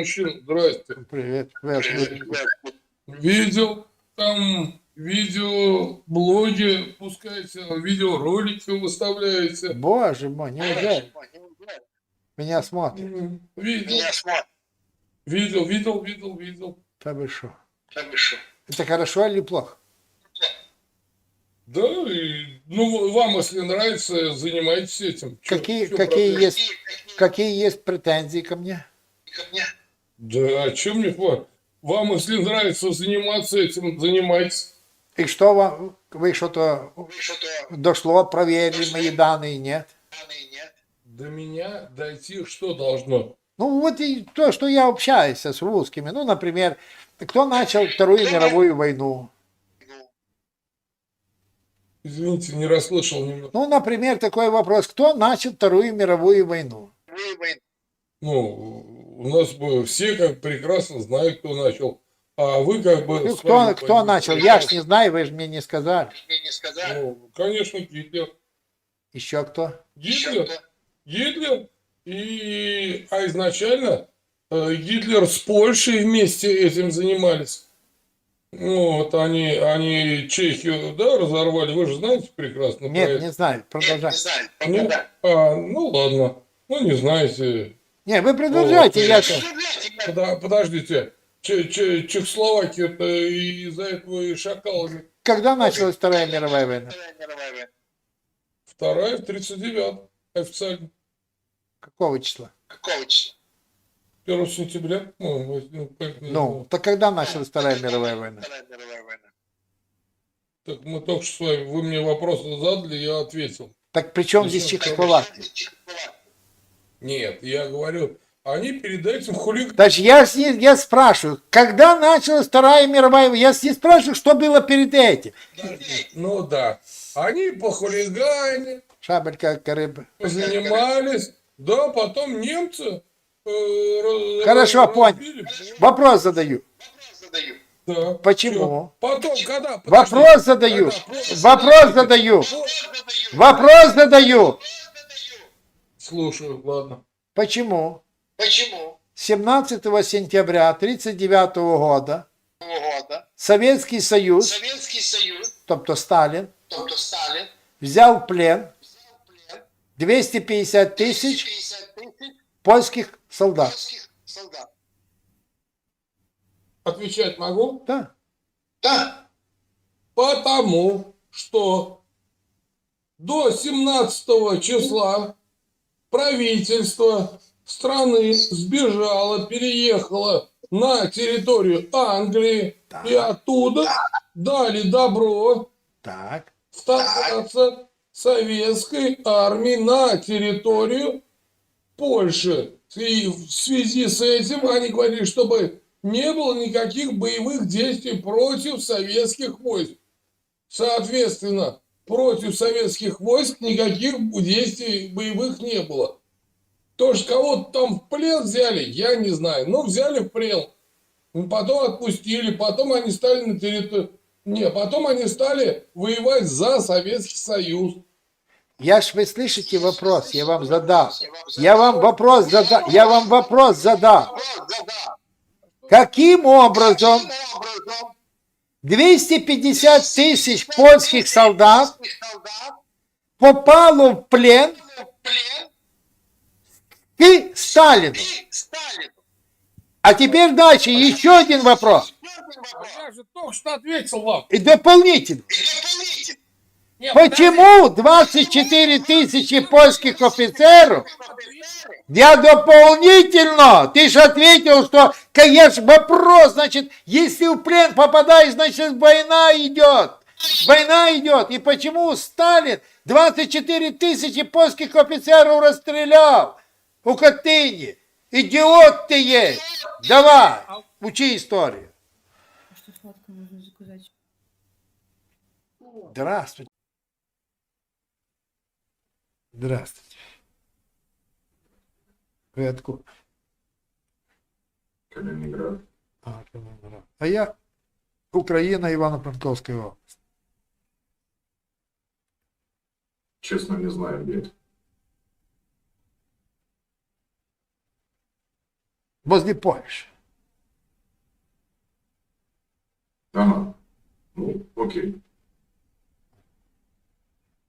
О, здрасте. Привет. Привет. Видел там видеоблоги, пускаете, видеоролики выставляете. Боже мой, неужели? Меня смотрят. Видел, видел, видел, видел, видел. Да вы шо? Это хорошо или плохо? Да, и, ну, вам, если нравится, занимайтесь этим. Чё- Какие, чё какие, есть, какие есть претензии ко мне? Да, о чем мне? Вам, если нравится заниматься этим, занимайтесь. И что вам, вы что-то дошло, проверили мои данные, нет? До меня дойти что должно? Ну вот и то, что я общаюсь с русскими. Ну, например, кто начал Вторую мировую войну? Извините, не расслышал немного. Ну, например, такой вопрос. Кто начал Вторую мировую войну? Ну, у нас бы все как прекрасно знают, кто начал. А вы как бы... Ну, кто, вами кто начал? Я ж не знаю, вы же мне не сказали. Ну, конечно, Гитлер. Еще кто? Гитлер? Гитлер? И... А изначально э, Гитлер с Польшей вместе этим занимались. Ну, вот они, они Чехию, да, разорвали, вы же знаете прекрасно. Нет, это. не знаю. Продолжай. Ну, а, ну ладно, ну не знаете. Не, вы продолжайте, я Пода- подождите, Че- Че- Чехословакия-то из-за этого и шакалами. Когда началась Вторая мировая война? Вторая в 39 официально. Какого числа? 1 сентября. Ну, ну, так когда началась Вторая мировая война? Так мы только что с вами, вы мне вопросы задали, я ответил. Так при чем здесь Чехословакия? Нет, я говорю, они перед этим хулиганы. Значит, я, с ней- я спрашиваю, когда началась Вторая мировая война? Я с ней спрашиваю, что было перед этим? Ну да, они по хулигане, Шабель как рыба. занимались, да, потом немцы э, Хорошо, разбили. Вопрос задаю. Да. Почему? Потом, когда? Подожди. Вопрос задаю. Когда? Вопрос задаю. Вопрос задаю. Слушаю, ладно. Почему Почему 17 сентября 1939 года года Советский Союз, Советский Союз, тобто Сталин, тобто Сталін, взял в плен взяв плен 250 тысяч 250 тисяч польских солдат. Отвечать могу? Да. Так, Потому что до 17 числа правительство страны сбежало, переехало на территорию Англии Так. и оттуда дали добро Так. вторгаться советской армии на территорию Польши. И в связи с этим они говорили, чтобы не было никаких боевых действий против советских войск. Соответственно, против советских войск никаких действий боевых не было. То, что кого-то там в плен взяли, я не знаю. Ну, взяли в плен. Потом отпустили, потом они стали на территории... Не, потом они стали воевать за Советский Союз. Я ж вы слышите вопрос, я вам задал. Я вам вопрос задал. Я вам вопрос да, Каким образом 250 тысяч польских солдат польських солдат попало в плен в плен к Сталину? і Сталіну. А теперь дальше еще один вопрос. Ще один вопрос. Я же только что ответил вам. И дополнительно. І дополнительно. Нет, Почему 24 тысячи польских офицеров? я дополнительно. Ты же ответил, что, конечно, вопрос, значит, если в плен попадаешь, значит, война идет. Война идет. И почему Сталин 24 тысячи польских офицеров расстрелял у Катыни? Идиот ты есть. Давай, учи историю. Здравствуйте. Здравствуйте. Откуда? Калининград. А, Калининград. А я Украина, Ивано-Франковская область. Честно, не знаю, где это. возле Польши. Ага. Ну, окей.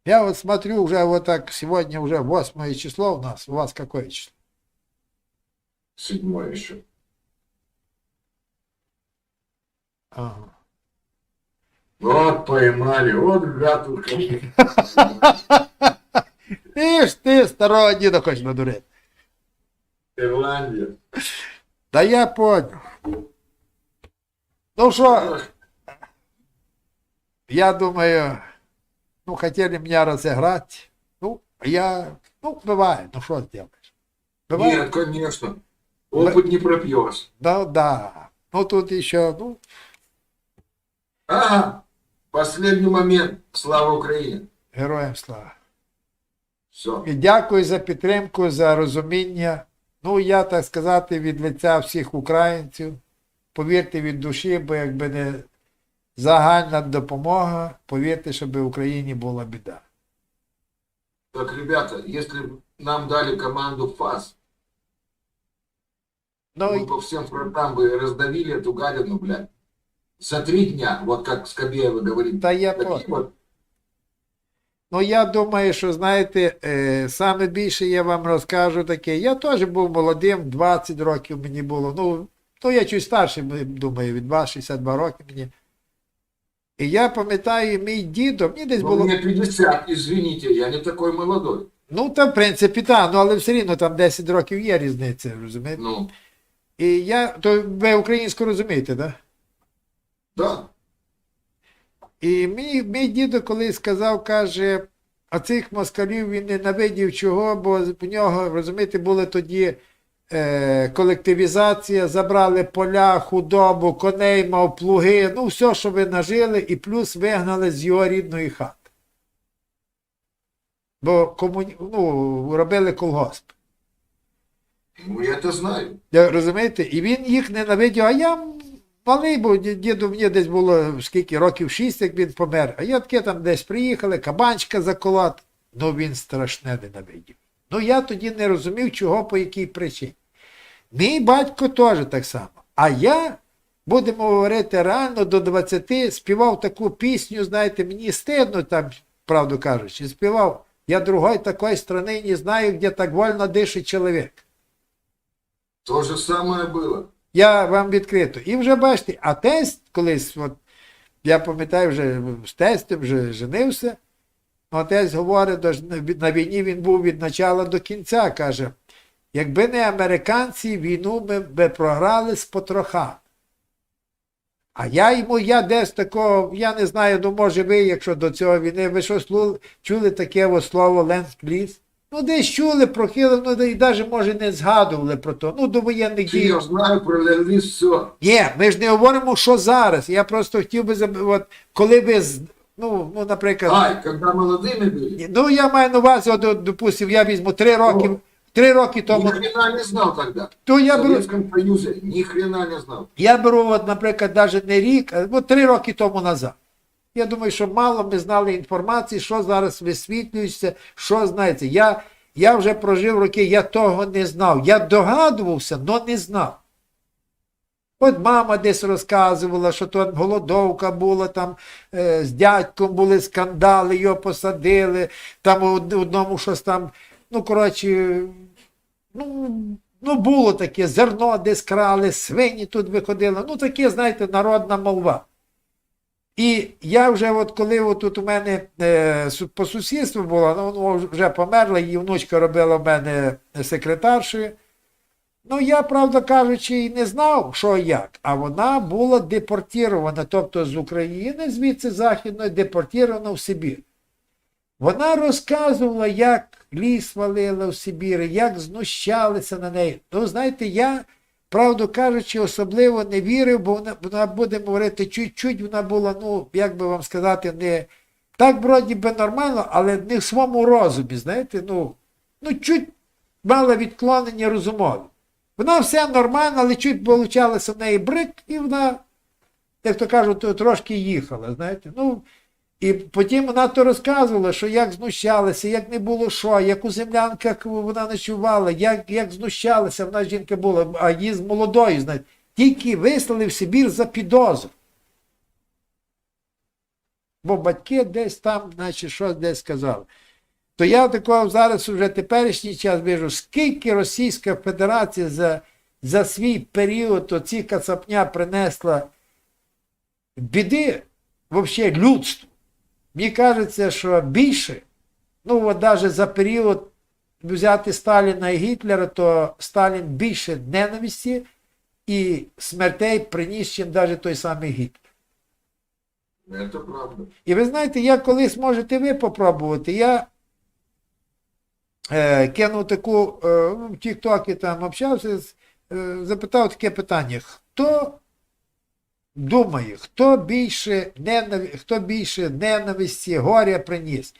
Я вот смотрю уже вот так, сегодня уже 8 число у нас, у вас какое число? Седьмое еще. Ага. Вот поймали, вот гад ж ти старого діда хочеш надурити. Ирландия. Да я понял. Ну что, я думаю, ну хотели меня разыграть. Ну, я, ну, бывает, ну что сделаешь. Бывает. Нет, конечно. Опыт не пропьешь. Да, да. Ну тут еще, ну, Ага. Последний момент. Слава Украине. героям слава. Все. І дякую за підтримку, за розуміння. Ну, я так сказати, від лиця всіх українців. Повірте від душі, бо якби не загальна допомога, повірте, щоб в Україні була біда. Так, ребята, если б нам дали команду ФАС, Ну, мы по всем фронтам бы раздавили эту гадину, блядь. За три дня, вот как Скобеева говорит. та я Такие понял. вот Ну, я думаю, що знаєте, е, саме більше я вам розкажу таке. Я теж був молодим, 20 років мені було. Ну, то я чуть старший, думаю, від вас 62 роки мені. І я пам'ятаю, мій дідо, мені десь Ну, було. мне 50, извините, я не такой молодой. Ну, там, в принципі, так, ну, але все рівно там 10 років є різниця, розумієте? Ну, І я, то ви українську розумієте, так? Да? да. І мій, мій дідо колись сказав, каже, а цих москалів він ненавидів чого, бо в нього, розумієте, були тоді е, колективізація, забрали поля, худобу, коней, мав плуги, ну все, що ви нажили, і плюс вигнали з його рідної хати. Бо комуні... ну, робили колгосп. Ну, я это знаю. Я- Розумієте? І він їх ненавидів, а я малий, бо ді- діду мені десь було скільки років шість, як він помер. А я таке там десь приїхали, кабанчика заколоти. Ну він страшне ненавидів. Ну я тоді не розумів, чого, по якій причині. Мій батько теж так само. А я, будемо говорити, реально до 20 співав таку пісню, знаєте, мені стидно там, правду кажучи, співав. Я другой такой страны не знаю, где так вольно дышит чоловік. То же самое было. Я вам відкрито. І вже бачите, а тесть колись, от, я пам'ятаю, вже з тестем вже женився. А тесть говорить, на війні він був від початку до кінця. Каже, якби не американці, війну ми б програли з потроха. А я йому, я десь такого, я не знаю, ну може ви, якщо до цього війни, ви лу- чули таке слово ленд-пліз? Ну, десь чули, прохили, ну і навіть може не згадували про то. Ну, до воєнних дій. Я знаю про ленд все. Ні, ми ж не говоримо, що зараз. Я просто хотів би от, коли ви ну, ну, наприклад, Ай, когда молодыми были, ну я маю на увазі, от, допустим, я візьму три роки, О. три роки тому, хрена не знал тогда. то я беру, Союзе ни хрена не знал. я беру, от, наприклад, навіть не рік, а от три роки тому назад. Я думаю, що мало ми знали інформації, що зараз висвітлюється, що знається. Я, я вже прожив роки, я того не знав. Я догадувався, але не знав. От мама десь розказувала, що то голодовка була, там е, з дядьком були скандали, його посадили, там од- одному щось там, ну, коротше, ну, ну було таке, зерно десь крали, свині тут виходили, ну таке, знаєте, народна молва. І я вже, от коли от тут у мене е, по сусідству була, ну вже померла, її внучка робила в мене секретаршою. Ну, я, правда кажучи, і не знав, що як. А вона була депортірована, тобто з України, звідси Західної, депортірована в Сибір. Вона розказувала, як ліс валила в Сибірі, як знущалися на неї. Ну, знаєте, я, правду кажучи, особливо не вірив, бо вона, вона будемо говорити, чуть-чуть вона була, ну, як би вам сказати, не так вроді би нормально, але не в своєму розумі, знаєте, ну, ну чуть мала відклонення розумові. Вона все нормально, але чуть получалося в неї брик, і вона, як то кажуть, трошки їхала, знаєте. Ну, І потім вона то розказувала, що як знущалася, як не було що, як у землянках вона ночувала, як, як знущалася, вона жінка була, а її з молодою, знаєте, тільки вислали в Сибір за підозру. Бо батьки десь там, значить, щось десь сказали. То я такого зараз вже теперішній час вижу, скільки Російська Федерація за, за свій період оці кацапня принесла біди взагалі людству. Мені кажеться, що більше, ну от навіть за період взяти Сталіна і Гітлера, то Сталін більше ненависті і смертей приніс, ніж навіть той самий Гітлер. Это правда. І ви знаєте, я колись можете ви попробувати. Я е, кинув таку е, ну, в Тіктокі там общався, е, запитав таке питання: хто думає, хто більше, ненаві... хто більше ненависті, горя приніс?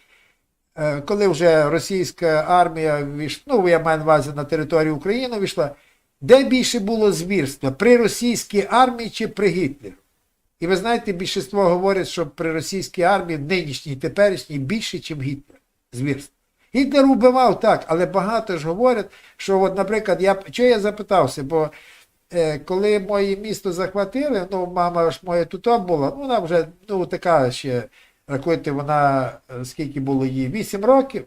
Е, коли вже російська армія війшла, ну я маю на увазі на територію України війшла, де більше було звірства? При російській армії чи при Гітлері? І ви знаєте, більшість говорять, що при російській армії, нинішній, теперішній, більше, ніж Гітлер. Звірств. Гітлер убивав так, але багато ж говорять, що, от, наприклад, я чого я запитався, бо коли моє місто захватили, ну, мама ж моя тут була, ну, вона вже ну, така ще, рахуйте, вона е, скільки було їй, 8 років.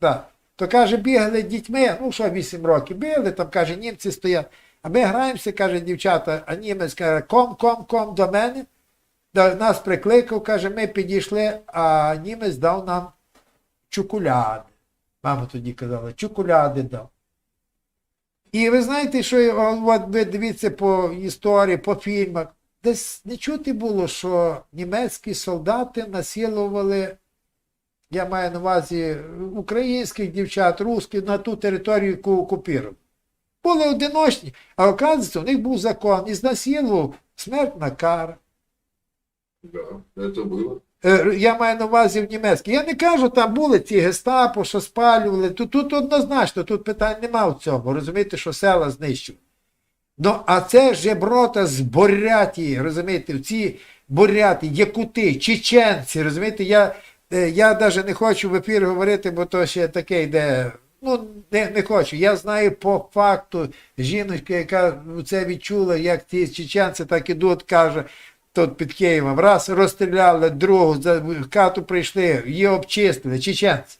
Да. То каже, бігали дітьми, ну що 8 років, бігали, там каже, німці стоять. А ми граємося, каже дівчата, а німець каже, ком, ком, ком до мене. До нас прикликав, каже, ми підійшли, а німець дав нам чоколяди. Мама тоді казала, чоколяди дав. І ви знаєте, що от ви дивіться по історії, по фільмах, десь не чути було, що німецькі солдати насилували, я маю на увазі українських дівчат, русських на ту територію, яку окупували. Були одиночні, а оказується, у них був закон і знасилував смертна кара. Да, это было. Е, Я маю на увазі в німецькій. Я не кажу, там були ці гестапо, що спалювали. Тут, тут однозначно, тут питань нема в цьому. Розумієте, що села знищують. Ну, а це жеброта з Бурятії, розумієте, ці буряти, якути, чеченці, розумієте, я, е, я навіть не хочу в ефір говорити, бо то ще таке йде. Ну, не, не хочу. Я знаю по факту жіночка, яка це відчула, як ті чеченці так ідуть, каже, тут під Києвом, раз розстріляли, другу, за в хату прийшли, її обчистили, чеченці.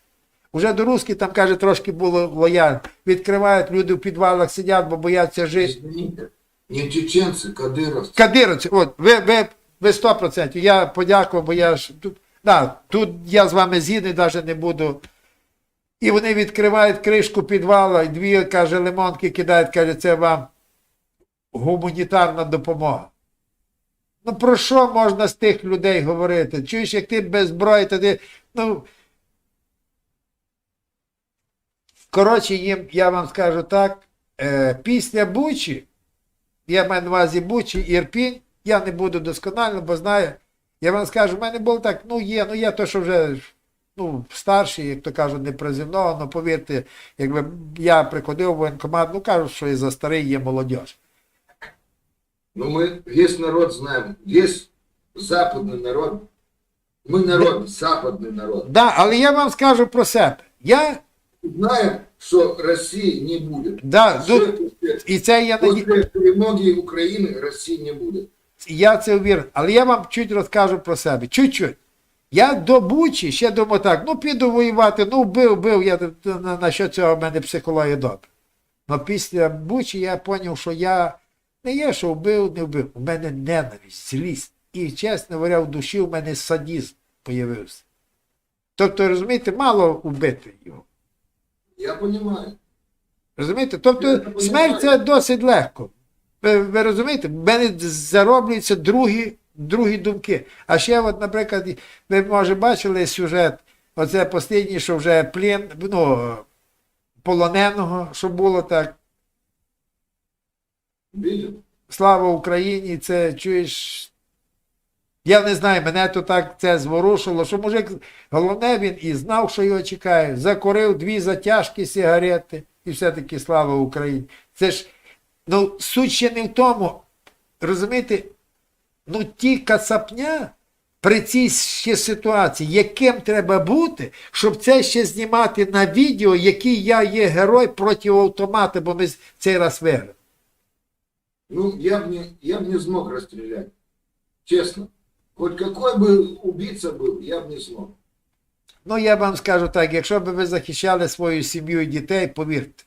Уже до русських там, каже, трошки було лояльно. Відкривають, люди в підвалах сидять, бо бояться жити. Извините, не чеченцы, кадыровцы. Кадировці, от, ви, ви, ви 100%. Я подякував, бо я ж тут, да, тут я з вами згідний, навіть не буду. І вони відкривають кришку підвала, і дві, каже, лимонки кидають, каже, це вам гуманітарна допомога. Ну про що можна з тих людей говорити? Чуєш, як ти без зброї, то ти, ну. Коротше, я вам скажу так, е, після Бучі, я маю на увазі Бучі, Ірпінь, я не буду досконально, бо знаю, я вам скажу, в мене було так, ну є, ну є то, що вже ну, старший, як то кажуть, не приземного, ну повірте, якби я приходив в воєнкомат, ну кажуть, що і за старий є молодь. Но мы весь народ знаем. Весь западный народ. Мы народ, западный народ. Да, але я вам скажу про себе. Я, Знаем, что России не будет. да, Всё ну, это- і це я наді... После перемоги Украины России не будет. Я це вірю. Але я вам чуть розкажу про себе. Чуть-чуть. Я до Бучі ще думав так, ну піду воювати, ну бив, бив, я на, на що цього в мене психологія добре. Але після Бучі я зрозумів, що я не є, що вбив, не вбив. У мене ненависть, злість. І, чесно говоря, в душі у мене садізм появився. Тобто, розумієте, мало вбити його. Я понимаю. Розумієте? Тобто це смерть це досить легко. Ви, ви розумієте, в мене зароблюються другі, другі думки. А ще, от, наприклад, ви може бачили сюжет, оце останній, що вже плен, ну, полоненого, що було так. Слава Україні, це чуєш. Я не знаю, мене то так це зворушило, що мужик, головне, він і знав, що його чекає. Закурив дві затяжки сигарети, і все-таки слава Україні. Це ж, ну, суть ще не в тому, розумієте, ну ті кацапня, при цій ще ситуації, яким треба бути, щоб це ще знімати на відео, який я є герой проти автомата, бо ми цей раз виграли. Ну, я бы не, я б не смог расстрелять. Честно. Хоть какой бы убийца был, я бы не смог. Ну, я вам скажу так, якщо б ви захищали свою сім'ю і дітей, повірте,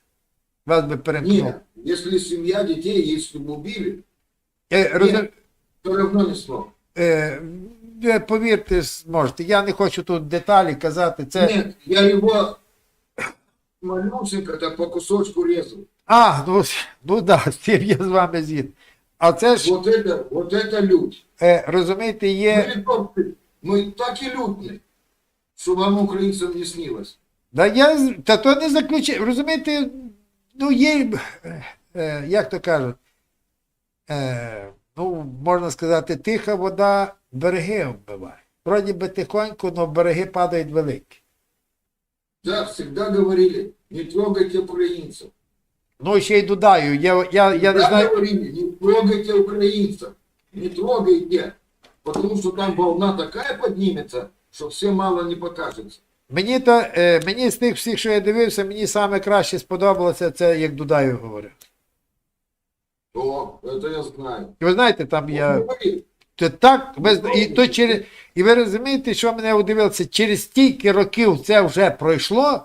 вас би перемкнуло. Нет, если семья, детей, если бы убили, Е, розум- все равно не смог. е, е, повірте, зможете. Я не хочу тут деталі казати. Це... Нет, я его малюсенько так по кусочку резал. А, ну, с- ну да, з цим я з вами згідний. А це ж, Вот это, вот это лють. е, розумієте, є. Мы, литовцы, мы так и лютны, что вам, украинцам, не снилось. Да я, з- та то не заключив. Розумієте, ну є, е, е, як то кажуть, е, ну, можна сказати, тиха вода береги вбиває. Вроді би тихонько, але береги падають великі. Да, всегда говорили, не трогайте украинцев. Ну, ще й додаю, я, я, я не знаю. говорили, не трогайте украинцев. Не трогайте. Потому что там волна такая поднимется, что все мало не покажется. Мені то, е, мені з тих всіх, що я дивився, мені саме краще сподобалося це, як Дудаю говорив. О, это я знаю. І ви знаєте, там я. Говорит, То так, ви, і, то через, і ви розумієте, що мене удивилося, через стільки років це вже пройшло,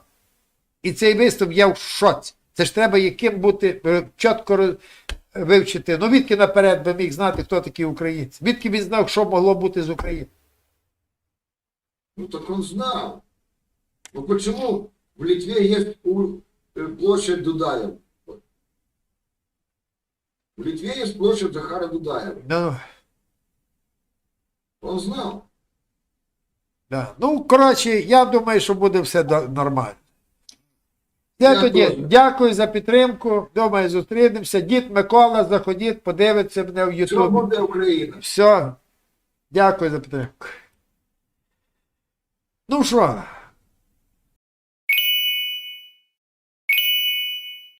і цей виступ я в шоці. Це ж треба яким бути е, чітко вивчити. Ну, відки наперед би міг знати, хто такі українці. Відки він знав, що могло бути з України. Ну так он знал. Ну почему в Литве есть у- э, площадь Дудаева? В Литве есть площадь Захара Дудаева. Ну, Он знал. да. ну коротше, я думаю, що буде все нормально. Я дякую. тоді дякую за підтримку. Думаю, зустрінемося. Дід Микола, заходіть, подивиться мене в Ютубі. буде Україна. Все. Дякую за підтримку. Ну що,